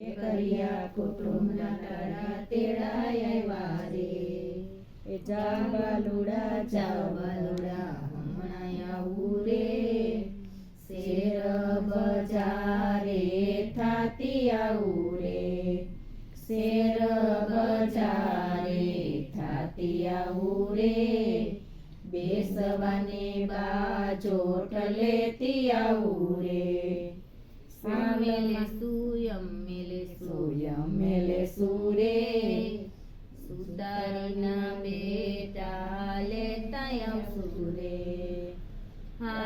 કર્યા કુટુંબના તારા તેડા આવ્યા રે એ જાંબાલુડા જાંબાલુડા હમણાં આવું રે શેર બજારે થાતી આવું રે શેર બજારે થાતી આવું રે બેસવાને બાજોટ લેતી આવું રે મેલે સોયમ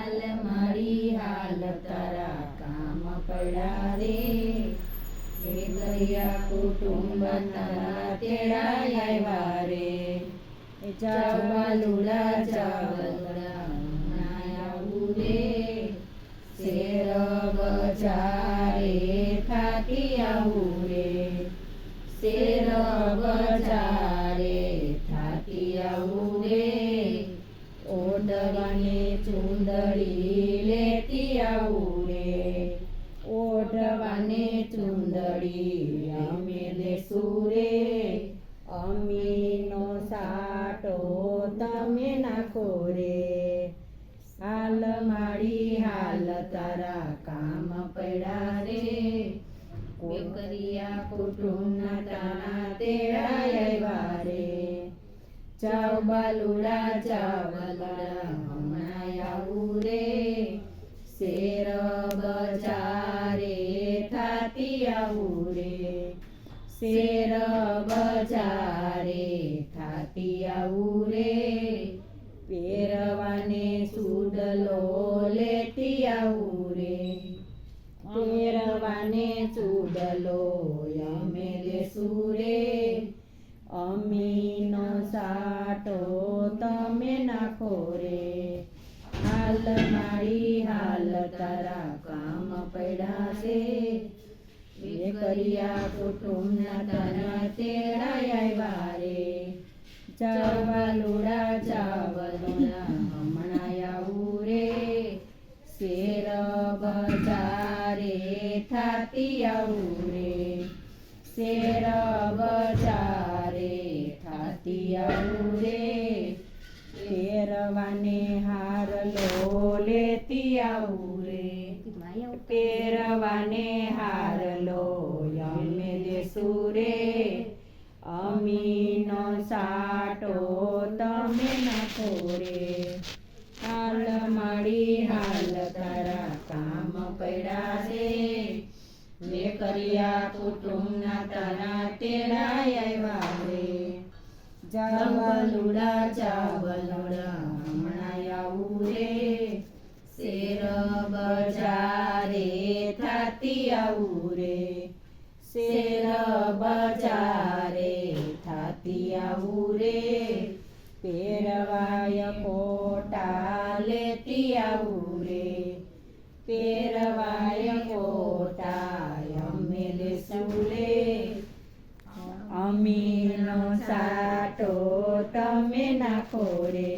હાલ મારી હાલ તારા કામ પડ્યા રે હે ગયા કુટુંબ તારા તેડા આવ્યા રે એ ચાવલુડા ચાવલુડા હમણાં આવું રે શેર બજારે થાકી આવું રે શેર બજારે ચુંદડી લેતી આવું રે ઓઢવાને ચુંદડી અમે લેશું અમીનો સાટો તમે નાખો હાલ મારી હાલ કામ પડ્યા રે. બેકરિયા કુટુંબના તારા તેડા રે. ચાવ બાલુડા ચાવલા શેર બજારે થાતી આવું રે પહેરવાને સુડલો લેતી આવું રે પહેરવાને સુડલો અમે લેશું રે અમીનો સાટો તમે નાખો રે. હાલ મારી હાલ તારા કામ પડ્યા છે એ કર્યા કુટુંબના તારા તેડા આવ્યા રે ચાવલુડા ચાવલુડા હમણાં આવું રે શેર બજારે થાતી આવું રે શેર બજારે થાતી આવું રે પહેરવાને હાર લો લેતી આવું રે પહેરવાને હાર સાટો તમે નાખો રે. હાલ મળી હાલ તારા કામ પડ્યા છે. મેં કર્યા કુટુંબના તારા તેરા આવ્યા રે જાવલુડા જાવલુડા હમણાં આવું રે. શેર બજારે થાતી આવું રે. શેર બજારે થાતી આવું રે પહેરવાય કોટા લેતી આવું રે પહેરવાય કોટા અમે લેશું રે અમીનો સાટો તમે નાખો રે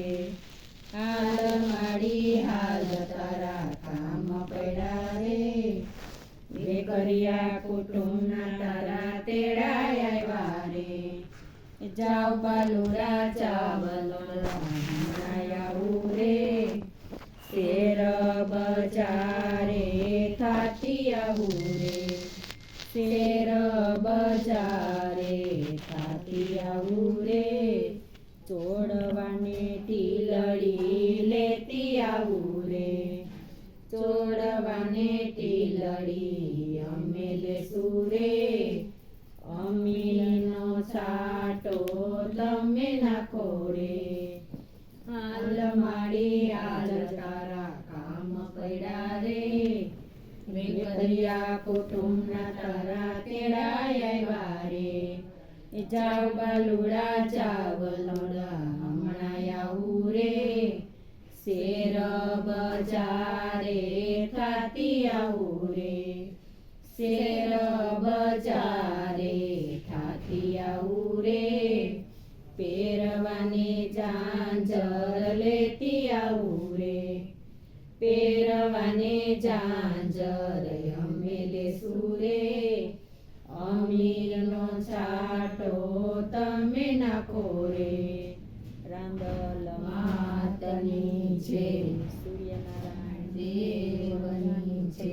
હાલ મારી હાલ તારા કામ પડ્યા રે કરિયા કુટુંબના જાવ બાલુડા ચાવલોડા હમણાં આવું રે શેર બજારે થાતિયા ઉરે શેર બજારે થાતિયા ઉરે ચોડવાને ટીલડી લેતી આવું સાટો તમે નાખો રે હાલ મારી હાલ તારા કામ પડ્યા રે વેકરિયા કુટુંબના તારા તેડા આવ્યા રે એ જાવ બાલુડા ચાવલોડા હમણાં આવું રે શેર બજારે થાતી આવું રે શેર પહેરવાને જાંજર અમે લેશું રે અમીરનો છાટો તમે નાખો રે રાંદલ માતની છે. સૂર્યનારાયણ દેવની છે.